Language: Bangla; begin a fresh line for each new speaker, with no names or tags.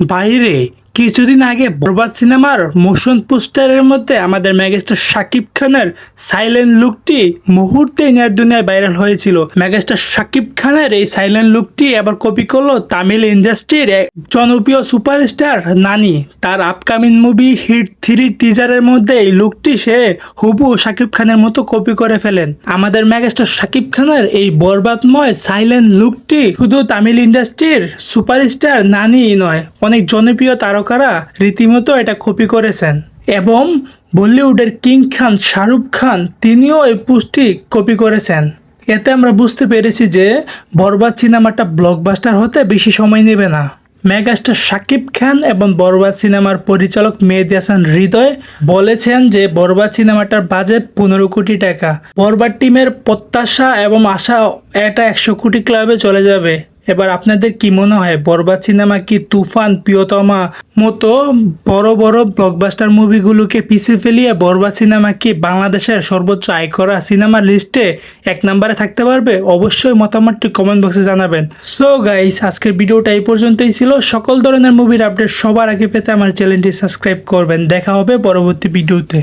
বাইরে কিছুদিন আগে বরবাদ সিনেমার মোশন পোস্টারের মধ্যে আমাদের মেগাস্টার শাকিব খানের সাইলেন্ট লুকটি মুহূর্তে নেয়ার দুনিয়ায় ভাইরাল হয়েছিল। মেগাস্টার শাকিব খানের এই সাইলেন্ট লুকটি আবার কপি করল তামিল ইন্ডাস্ট্রির এক জনপ্রিয় সুপারস্টার নানি। তার আপকামিং মুভি হিট থ্রি টিজারের মধ্যে এই লুকটি সে হুবু শাকিব খানের মতো কপি করে ফেলেন। আমাদের মেগাস্টার শাকিব খানের এই বরবাদময় সাইলেন্ট লুকটি শুধু তামিল ইন্ডাস্ট্রির সুপারস্টার নানি নয়, অনেক জনপ্রিয় তারকারা রীতিমতো এটা কপি করেছেন এবং বলিউডের কিং খান শাহরুখ খান তিনিও এই পোস্টটি কপি করেছেন। এতে আমরা বুঝতে পেরেছি যে বরবাদ সিনেমাটা ব্লকবাস্টার হতে বেশি সময় নেবে না। মেগাস্টার শাকিব খান এবং বরবাদ সিনেমার পরিচালক মেহেদি হাসান হৃদয় বলেছেন যে বরবাদ সিনেমাটার বাজেট পনেরো কোটি টাকা। বরবাদ টিমের প্রত্যাশা এবং আশা এটা একশো কোটি ক্লাবে চলে যাবে। এবার আপনাদের কি মনে হয়, বরবাদ সিনেমা কি তুফান, প্রিয়তমা মতো বড় বড় ব্লকবাস্টার মুভিগুলোকে পিছিয়ে ফেলিয়ে বরবাদ সিনেমা কি বাংলাদেশের সর্বোচ্চ আয় করা সিনেমার লিস্টে এক নম্বরে থাকতে পারবে? অবশ্যই মতামতটি কমেন্ট বক্সে জানাবেন। সো গাইস আজকের ভিডিওটা এই পর্যন্তই ছিল। সকল ধরনের মুভির আপডেট সবার আগে পেতে আমার চ্যানেলটি সাবস্ক্রাইব করবেন। দেখা হবে পরবর্তী ভিডিওতে।